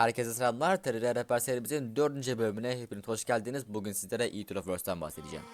Herkese selamlar. TRR Rehber serimizin 4. bölümüne hepiniz hoş geldiniz. Bugün sizlere Eat of Verse'den bahsedeceğim.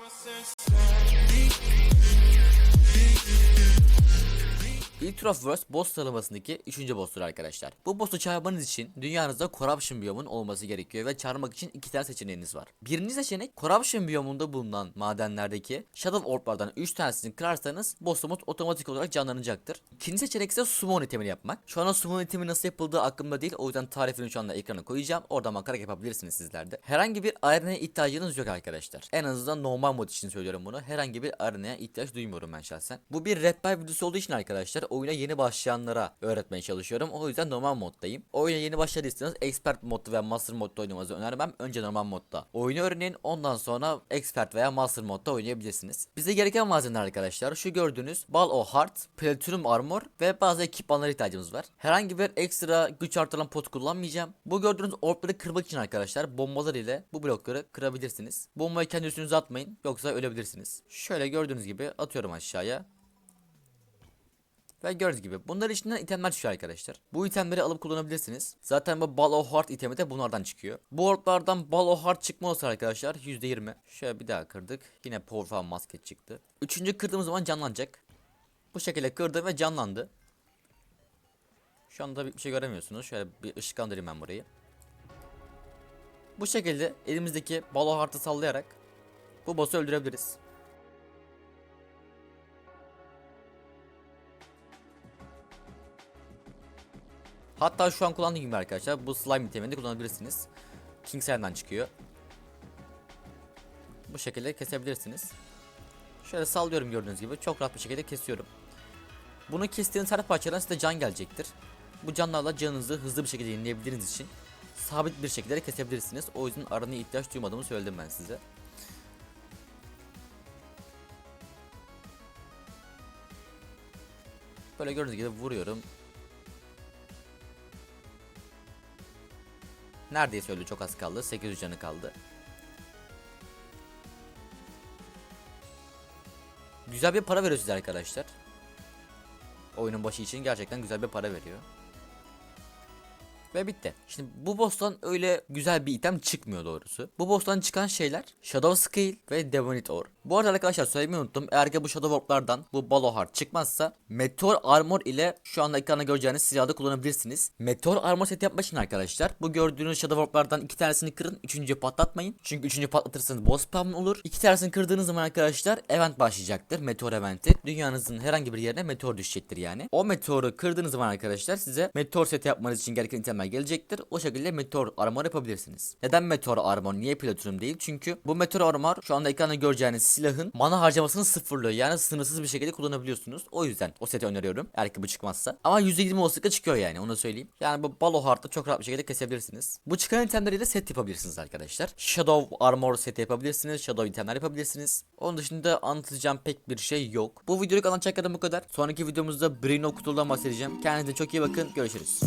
Eat of Verse boss sıralamasındaki 3. boss'tur arkadaşlar. Bu boss'u çağırmanız için dünyanızda Corruption biyomun olması gerekiyor ve çağırmak için iki tane seçeneğiniz var. Birinci seçenek Corruption biyomunda bulunan madenlerdeki Shadow Orb'lardan 3 tanesini kırarsanız boss'umuz otomatik olarak canlanacaktır. İkinci seçenek ise Summon itemini yapmak. Şu anda Summon itemi nasıl yapıldığı aklımda değil o yüzden tarifini şu anda ekrana koyacağım. Oradan bakarak yapabilirsiniz sizler de. Herhangi bir arenaya ihtiyacınız yok arkadaşlar. En azından normal mod için söylüyorum bunu. Herhangi bir arenaya ihtiyaç duymuyorum ben şahsen. Bu bir Red Buy videosu olduğu için arkadaşlar oyuna yeni başlayanlara öğretmeye çalışıyorum. O yüzden normal moddayım. Oyuna yeni başladıysanız Expert modda veya Master modda oynamanızı önermem. Önce normal modda oyunu öğrenin. Ondan sonra Expert veya Master modda oynayabilirsiniz. Bize gereken malzemeler arkadaşlar şu gördüğünüz Ball o Heart, Platinum Armor ve bazı ekipmanlara ihtiyacımız var. Herhangi bir ekstra güç artıran pot kullanmayacağım. Bu gördüğünüz orbları kırmak için arkadaşlar bombalar ile bu blokları kırabilirsiniz. Bombayı kendi üstünüze atmayın yoksa ölebilirsiniz. Şöyle gördüğünüz gibi atıyorum aşağıya. Ve gördüğünüz gibi bunların içinden itemler çıkıyor arkadaşlar. Bu itemleri alıp kullanabilirsiniz. Zaten bu Ball of Heart itemi de bunlardan çıkıyor. Bu orblardan Ball of Heart çıkma olsa arkadaşlar %20. Şöyle bir daha kırdık. Yine Powerful Musket çıktı. Üçüncü kırdığımız zaman canlanacak. Bu şekilde kırdım ve canlandı. Şu anda bir şey göremiyorsunuz. Şöyle bir ışıklandırayım ben burayı. Bu şekilde elimizdeki Ball of Heart'ı sallayarak bu boss'u öldürebiliriz. Hatta şu an kullandığım gibi arkadaşlar bu slime itemini de kullanabilirsiniz. King Siren'dan çıkıyor. Bu şekilde kesebilirsiniz. Şöyle sallıyorum gördüğünüz gibi çok rahat bir şekilde kesiyorum. Bunu kestiğiniz her parçadan size can gelecektir. Bu canlarla canınızı hızlı bir şekilde yenileyebildiğiniz için sabit bir şekilde kesebilirsiniz. O yüzden aranaya ihtiyaç duymadığımı söyledim ben size. Böyle gördüğünüz gibi vuruyorum. Neredeyse öldü çok az kaldı. 800 canı kaldı. Güzel bir para veriyor size arkadaşlar. Oyunun başı için gerçekten güzel bir para veriyor. Ve bitti. Şimdi bu boss'tan öyle güzel bir item çıkmıyor doğrusu. Bu boss'tan çıkan şeyler Shadow Scale ve Devonite Ore. Bu arada arkadaşlar söylemeyi unuttum. Eğer ki bu Shadow Orb'lardan bu Balo Heart çıkmazsa Meteor Armor ile şu anda ekranda göreceğiniz silahı kullanabilirsiniz. Meteor Armor set yapmak için arkadaşlar bu gördüğünüz Shadow Orb'lardan iki tanesini kırın. Üçüncüyü patlatmayın. Çünkü üçüncü patlatırsanız boss spam olur. İki tanesini kırdığınız zaman arkadaşlar event başlayacaktır. Meteor eventi. Dünyanızın herhangi bir yerine meteor düşecektir yani. O meteoru kırdığınız zaman arkadaşlar size meteor set yapmanız için gereken itemler gelecektir. O şekilde meteor armor yapabilirsiniz. Neden meteor armor? Niye platinum değil? Çünkü bu meteor armor şu anda ekranda göreceğiniz silahın mana harcamasını sıfırlıyor. Yani sınırsız bir şekilde kullanabiliyorsunuz. O yüzden o seti öneriyorum. Eğer ki bu çıkmazsa. Ama %20 olasılıkla çıkıyor yani onu söyleyeyim. Yani bu Balo Heart'ı çok rahat bir şekilde kesebilirsiniz. Bu çıkan itemleri de set yapabilirsiniz arkadaşlar. Shadow Armor seti yapabilirsiniz. Shadow itemler yapabilirsiniz. Onun dışında anlatacağım pek bir şey yok. Bu videoluk anlatacaklarım bu kadar. Sonraki videomuzda Brino kutudan bahsedeceğim. Kendinize çok iyi bakın. Görüşürüz.